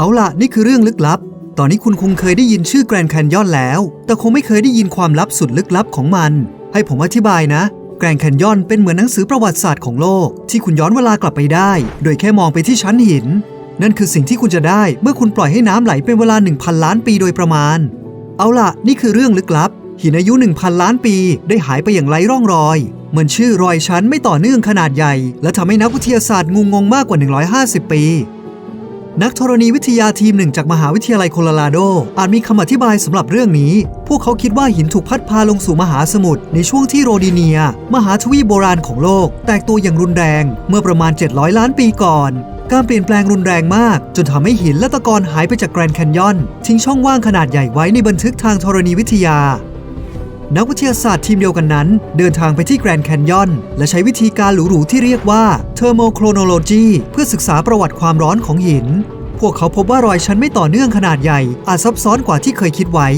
เอาล่ะนี่คือเรื่องลึกลับ ตอนนี้คุณคงเคยได้ยินชื่อแกรนด์แคนยอนแล้ว แต่คงไม่เคยได้ยินความลับสุดลึกลับของมัน ให้ผมอธิบายนะ แกรนด์แคนยอนเป็นเหมือนหนังสือประวัติศาสตร์ของโลก ที่คุณย้อนเวลากลับไปได้ โดยแค่มองไปที่ชั้นหิน นั่นคือสิ่งที่คุณจะได้เมื่อคุณปล่อยให้น้ำไหลเป็นเวลา 1,000 ล้านปีโดยประมาณ เอาล่ะ นี่คือเรื่องลึกลับ หินอายุ 1,000 ล้านปี ได้หายไปอย่างไร้ร่องรอยมันชื่อรอยชั้นไม่ต่อเนื่องขนาดใหญ่ และทำให้นักวิทยาศาสตร์งงงงมากกว่า 150 ปี นักธรณีวิทยาทีมหนึ่งจากมหาวิทยาลัยโคโลราโด อาจมีคำอธิบายสำหรับเรื่องนี้ พวกเขาคิดว่าหินถูกพัดพาลงสู่มหาสมุทรในช่วงที่โรดีเนีย มหาทวีปโบราณของโลก แตกตัวอย่างรุนแรง เมื่อประมาณ 700 ล้านปีก่อน การเปลี่ยนแปลงรุนแรงมาก จนทำให้หินและตะกอนหายไปจากแกรนด์แคนยอน ทิ้งช่องว่างขนาดใหญ่ไว้ในบันทึกทางธรณีวิทยา นักวิทยาศาสตร์ทีมเดียวกันนั้น เดินทางไปที่แกรนด์แคนยอน และใช้วิธีการหรูๆที่เรียกว่า Thermochronology เพื่อศึกษาประวัติความร้อนของหิน พวกเขาพบว่ารอยชั้นไม่ต่อเนื่องขนาดใหญ่ อาจซับซ้อนกว่าที่เคยคิดไว้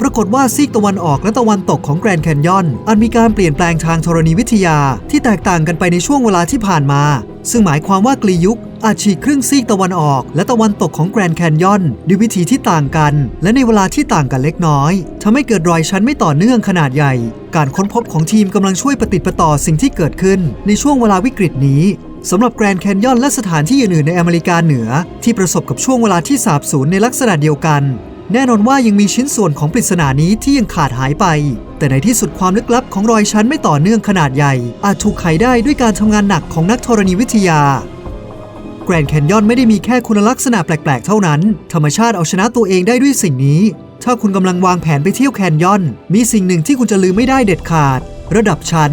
ปรากฏว่าซีกตะวันออกและตะวันตกของแกรนด์แคนยอนอาจมีการเปลี่ยนแปลงทางธรณีวิทยาที่แตกต่างกันไปในช่วงเวลาที่ผ่านมา ซึ่งหมายความว่ากลียุคอาจฉีกครึ่งซีกตะวันออก และตะวันตกของแกรนด์แคนยอนด้วยวิธีที่ต่างกัน และในเวลาที่ต่างกันเล็กน้อยทำให้เกิดรอยชั้นไม่ต่อเนื่องขนาดใหญ่ การค้นพบของทีมกำลังช่วยปฏิดประต่อสิ่งที่เกิดขึ้น ในช่วงเวลาวิกฤตนี้สำหรับแกรนด์แคนยอนและสถานที่อื่นๆในอเมริกาเหนือ ที่ประสบกับช่วงเวลาที่สาบสูญในลักษณะเดียวกัน แน่นอนว่ายังมีชิ้นส่วนของปริศนานี้ที่ยังขาดหายไป แต่ในที่สุดความลึกลับของรอยชั้นไม่ต่อเนื่องขนาดใหญ่ อาจถูกไขได้ด้วยการทำงานหนักของนักธรณีวิทยา แกรนด์แคนยอนไม่ได้มีแค่คุณลักษณะแปลก ๆ เท่านั้น ธรรมชาติเอาชนะตัวเองได้ด้วยสิ่งนี้ ถ้าคุณกำลังวางแผนไปเที่ยวแคนยอน มีสิ่งหนึ่งที่คุณจะลืมไม่ได้เด็ดขาด ระดับชั้น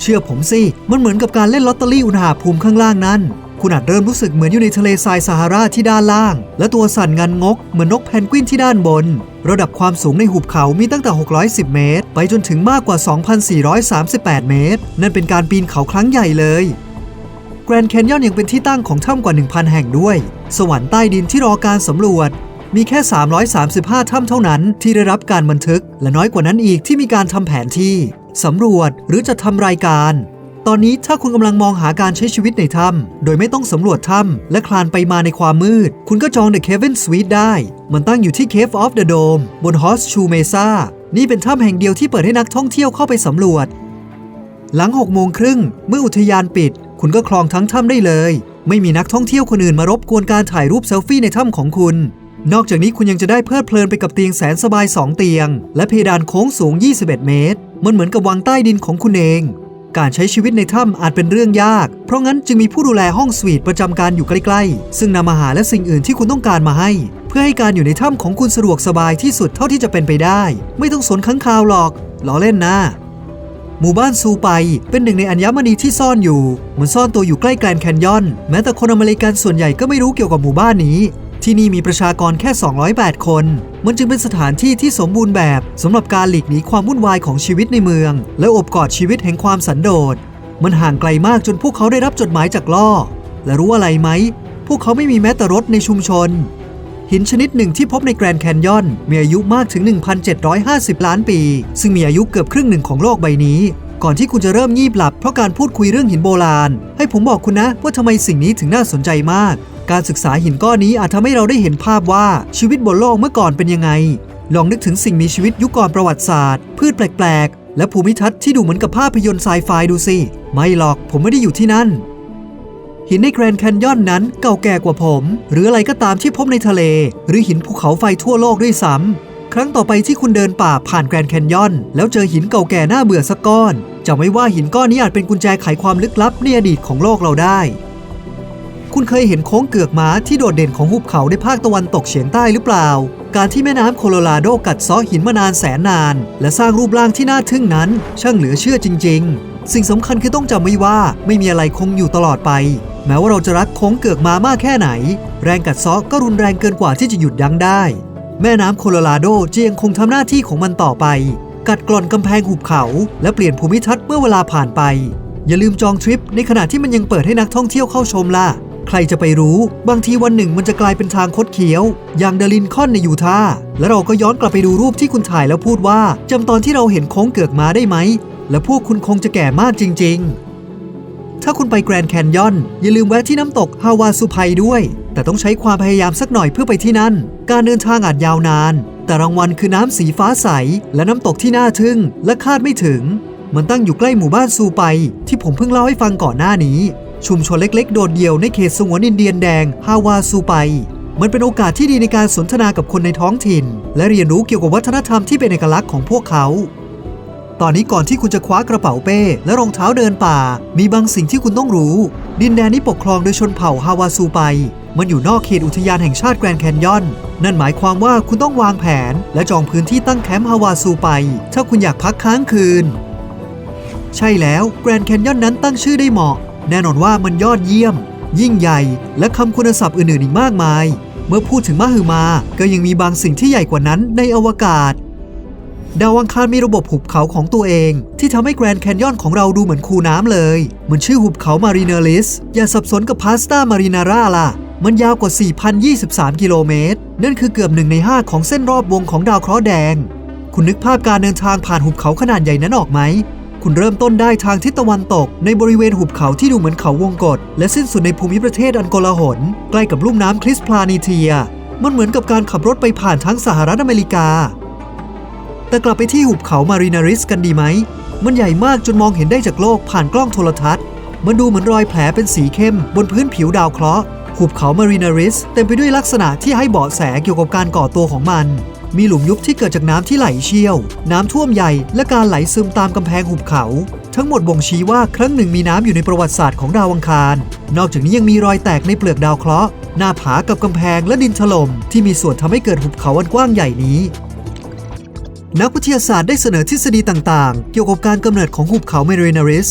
เชื่อผมสิ มันเหมือนกับการเล่นลอตเตอรี่อุณหภูมิข้างล่างนั้น คุณอาจเริ่มรู้สึกเหมือนอยู่ในทะเลทรายซาฮาราที่ด้านล่าง และตัวสั่นงันงกเหมือนนกแพนกวินที่ด้านบน ระดับความสูงในหุบเขามีตั้งแต่ 610 เมตร ไปจนถึงมากกว่า 2,438 เมตร นั่นเป็นการปีนเขาครั้งใหญ่เลยแกรนด์แคนยอนยังเป็นที่ตั้งของถ้ำกว่า 1,000 แห่งด้วย สวรรค์ใต้ดินที่รอการสำรวจ มีแค่ 335 ถ้ำเท่านั้นที่ได้รับการบันทึก และน้อยกว่านั้นอีกที่มีการทำแผนที่สำรวจหรือจะทำรายการ ตอนนี้ถ้าคุณกำลังมองหาการใช้ชีวิตในถ้ำโดยไม่ต้องสำรวจถ้ำและคลานไปมาในความมืด คุณก็จอง The Cavern Suite ได้ มันตั้งอยู่ที่ Cave of the Dome บน Horseshoe Mesa นี่เป็นถ้ำแห่งเดียวที่เปิดให้นักท่องเที่ยวเข้าไปสำรวจ หลัง6โมงครึ่งเมื่ออุทยานปิด คุณก็คลองทั้งถ้ำได้เลย ไม่มีนักท่องเที่ยวคนอื่นมารบกวนการถ่ายรูปเซลฟี่ในถ้ำของคุณ นอกจากนี้คุณยังจะได้เพลิดเพลินไปกับเตียงแสนสบาย 2 เตียง และเพดานโค้งสูง 21 เมตร มันเหมือนกับวังใต้ดินของคุณเอง การใช้ชีวิตในถ้ำอาจเป็นเรื่องยาก เพราะงั้นจึงมีผู้ดูแลห้องสวีทประจำการอยู่ใกล้ๆ ซึ่งนำอาหารและสิ่งอื่นที่คุณต้องการมาให้ เพื่อให้การอยู่ในถ้ำของคุณสะดวกสบายที่สุดเท่าที่จะเป็นไปได้ ไม่ต้องสนข้างคาวหรอกล้อเล่นนะหมู่บ้านซูไปเป็นหนึ่งในอัญมณีที่ซ่อนอยู่ มันซ่อนตัวอยู่ใกล้แกรนแคนยอน แม้แต่คนอเมริกันส่วนใหญ่ก็ไม่รู้เกี่ยวกับหมู่บ้านนี้ ที่นี่มีประชากรแค่ 208 คน มันจึงเป็นสถานที่ที่สมบูรณ์แบบสำหรับการหลีกหนีความวุ่นวายของชีวิตในเมือง และอบกอดชีวิตแห่งความสันโดษ มันห่างไกลมากจนพวกเขาได้รับจดหมายจากล่อ และรู้อะไรไหม พวกเขาไม่มีแม้แต่รถในชุมชน หินชนิดหนึ่งที่พบในแกรนด์แคนยอน มีอายุมากถึง 1,750 ล้านปี ซึ่งมีอายุเกือบครึ่งหนึ่งของโลกใบนี้ก่อนที่คุณจะเริ่มงีบหลับเพราะการพูดคุยเรื่องหินโบราณ ให้ผมบอกคุณนะว่าทำไมสิ่งนี้ถึงน่าสนใจมาก การศึกษาหินก้อนนี้อาจทำให้เราได้เห็นภาพว่าชีวิตบนโลกเมื่อก่อนเป็นยังไง ลองนึกถึงสิ่งมีชีวิตยุคก่อนประวัติศาสตร์ พืชแปลก ๆ และภูมิทัศน์ที่ดูเหมือนกับภาพยนตร์ไซไฟดูสิ ไม่หรอกผมไม่ได้อยู่ที่นั่น หินในแกรนด์แคนยอนนั้นเก่าแก่กว่าผม หรืออะไรก็ตามที่พบในทะเล หรือหินภูเขาไฟทั่วโลกด้วยซ้ำครั้งต่อไปที่คุณเดินป่าผ่านแกรนด์แคนยอน แล้วเจอหินเก่าแก่น่าเบื่อสักก้อนจำไว้ว่าหินก้อนนี้อาจเป็นกุญแจไขความลึกลับในอดีตของโลกเราได้ คุณเคยเห็นโค้งเกือกม้าที่โดดเด่นของหุบเขาในภาคตะวันตกเฉียงใต้หรือเปล่า การที่แม่น้ำโคโลราโดกัดซาะหินมานานแสนนาน และสร้างรูปร่างที่น่าทึ่งนั้น ช่างเหลือเชื่อจริง ๆ สิ่งสำคัญคือต้องจำไว้ว่าไม่มีอะไรคงอยู่ตลอดไป แม้ว่าเราจะรักโค้งเกือกม้ามากแค่ไหน แรงกัดซาะก็รุนแรงเกินกว่าที่จะหยุดยั้งได้ แม่น้ำโคโลราโดจะยังคงทำหน้าที่ของมันต่อไป กัดกร่อนกำแพงหุบเขา และเปลี่ยนภูมิทัศน์เมื่อเวลาผ่านไป อย่าลืมจองทริปในขณะที่มันยังเปิดให้นักท่องเที่ยวเข้าชมล่ะ ใครจะไปรู้ บางทีวันหนึ่งมันจะกลายเป็นทางคดเคี้ยว อย่างเดลินคอนในยูทาห์และเราก็ย้อนกลับไปดูรูปที่คุณถ่ายแล้วพูดว่าจำตอนที่เราเห็นโค้งเกือกม้าได้ไหม และพวกคุณคงจะแก่มากจริง ๆ ถ้าคุณไปแกรนด์แคนยอน อย่าลืมแวะที่น้ำตกฮาวาสุไพด้วย แต่ต้องใช้ความพยายามสักหน่อยเพื่อไปที่นั่น การเดินทางอาจยาวนาน แต่รางวัลคือน้ำสีฟ้าใส และน้ำตกที่น่าทึ่ง และคาดไม่ถึงมันตั้งอยู่ใกล้หมู่บ้านซูไป ที่ผมเพิ่งเล่าให้ฟังก่อนหน้านี้ ชุมชนเล็ก ๆ โดดเดี่ยวในเขตสงวนอินเดียนแดงฮาวาซูไป มันเป็นโอกาสที่ดีในการสนทนากับคนในท้องถิ่น และเรียนรู้เกี่ยวกับวัฒนธรรมที่เป็นเอกลักษณ์ของพวกเขา ตอนนี้ก่อนที่คุณจะคว้ากระเป๋าเป้ และรองเท้าเดินป่า มีบางสิ่งที่คุณต้องรู้ ดินแดนนี้ปกครองโดยชนเผ่าฮาวาซูไป มันอยู่นอกเขตอุทยานแห่งชาติแกรนด์แคนยอน นั่นหมายความว่าคุณต้องวางแผน และจองพื้นที่ตั้งแคมป์ฮาวาซูไป ถ้าคุณอยากพักค้างคืน ใช่แล้วแกรนด์แคนยอนนั้นตั้งชื่อได้เหมาะ แน่นอนว่ามันยอดเยี่ยม ยิ่งใหญ่ และคำคุณศัพท์อื่นๆอีกมากมาย เมื่อพูดถึงมหึมา ก็ยังมีบางสิ่งที่ใหญ่กว่านั้นในอวกาศ ดาวอังคารมีระบบหุบเขาของตัวเอง ที่ทำให้แกรนด์แคนยอนของเราดูเหมือนคูน้ำเลยมันชื่อหุบเขามารีเนลิส อย่าสับสนกับพาสต้ามารีนาร่าล่ะ มันยาวกว่า 4,023 กิโลเมตร นั่นคือเกือบหนึ่งใน 5 ของเส้นรอบวงของดาวเคราะห์แดง คุณนึกภาพการเดินทางผ่านหุบเขาขนาดใหญ่นั้นออกไหม คุณเริ่มต้นได้ทางทิศตะวันตก ในบริเวณหุบเขาที่ดูเหมือนเขาวงกฏและสิ้นสุดในภูมิประเทศอันโกลาหล ใกล้กับลุ่มน้ำคริสพลานิเทีย มันเหมือนกับการขับรถไปผ่านทั้งสหรัฐอเมริกา แต่กลับไปที่หุบเขามารีนาริสกันดีไหม มันใหญ่มากจนมองเห็นได้จากโลกผ่านกล้องโทรทัศน์ มันดูเหมือนรอยแผลเป็นสีเข้ม บนพื้นผิวดาวเคราะห์ หุบเขามารีนาริสเต็มไปด้วยลักษณะที่ให้เบาะแสเกี่ยวกับการก่อตัวของมัน มีหลุมยุบที่เกิดจากน้ำที่ไหลเชี่ยว น้ำท่วมใหญ่ และการไหลซึมตามกำแพงหุบเขา ทั้งหมดบ่งชี้ว่าครั้งหนึ่งมีน้ำอยู่ในประวัติศาสตร์ของดาวอังคาร นอกจากนี้ยังมีรอยแตกในเปลือกดาวเคราะห์ หน้าผากับกำแพงและดินถล่มที่มีส่วนทำให้เกิดหุบเขาอันกว้างใหญ่นี้นักวิทยาศาสตร์ได้เสนอทฤษฎีต่างๆ เกี่ยวกับการกำเนิดของหุบเขาเมรีนาริส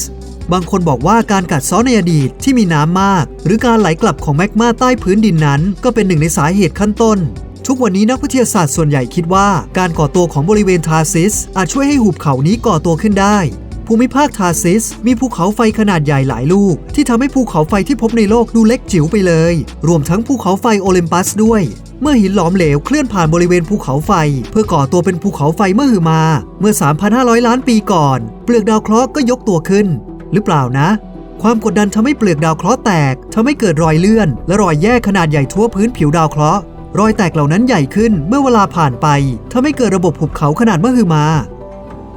บางคนบอกว่าการกัดเซ้อในอดีตที่มีน้ำมาก หรือการไหลกลับของแมกมาใต้พื้นดินนั้น ก็เป็นหนึ่งในสาเหตุขั้นต้น ทุกวันนี้นักวิทยาศาสตร์ส่วนใหญ่คิดว่า การก่อตัวของบริเวณทาซิส อาจช่วยให้หุบเขานี้ก่อตัวขึ้นได้ ภูมิภาคทาซิส มีภูเขาไฟขนาดใหญ่หลายลูก ที่ทำให้ภูเขาไฟที่พบในโลกดูเล็กจิ๋วไปเลย รวมทั้งภูเขาไฟโอลิมปัสด้วยเมื่อหินหลอมเหลวเคลื่อนผ่านบริเวณภูเขาไฟ เพื่อก่อตัวเป็นภูเขาไฟเมื่อหึมา เมื่อ 3,500 ล้านปีก่อน เปลือกดาวเคราะห์ก็ยกตัวขึ้น หรือเปล่านะ ความกดดันทำให้เปลือกดาวเคราะห์แตกทำให้เกิดรอยเลื่อน และรอยแยกขนาดใหญ่ทั่วพื้นผิวดาวเคราะห์ รอยแตกเหล่านั้นใหญ่ขึ้นเมื่อเวลาผ่านไปทำให้เกิดระบบหุบเขาขนาดมหึมา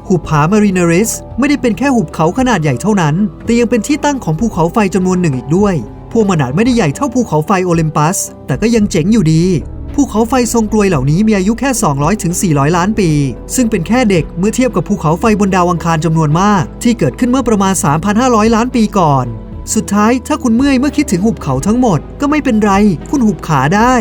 หุบผามารีนาริสไม่ได้เป็นแค่หุบเขาขนาดใหญ่เท่านั้น แต่ยังเป็นที่ตั้งของภูเขาไฟจำนวนหนึ่งอีกด้วย พวกมันอาจไม่ได้ใหญ่เท่าภูเขาไฟโอลิมปัส แต่ก็ยังเจ๋งอยู่ดีภูเขาไฟทรงกลวยเหล่านี้มีอายุแค่ 200ถึง400 ล้านปี ซึ่งเป็นแค่เด็กเมื่อเทียบกับภูเขาไฟบนดาวอังคารจำนวนมาก ที่เกิดขึ้นเมื่อประมาณ 3,500 ล้านปีก่อน สุดท้ายถ้าคุณเมื่อยเมื่อคิดถึงหุบเขาทั้งหมดก็ไม่เป็นไร คุณหุบขาได้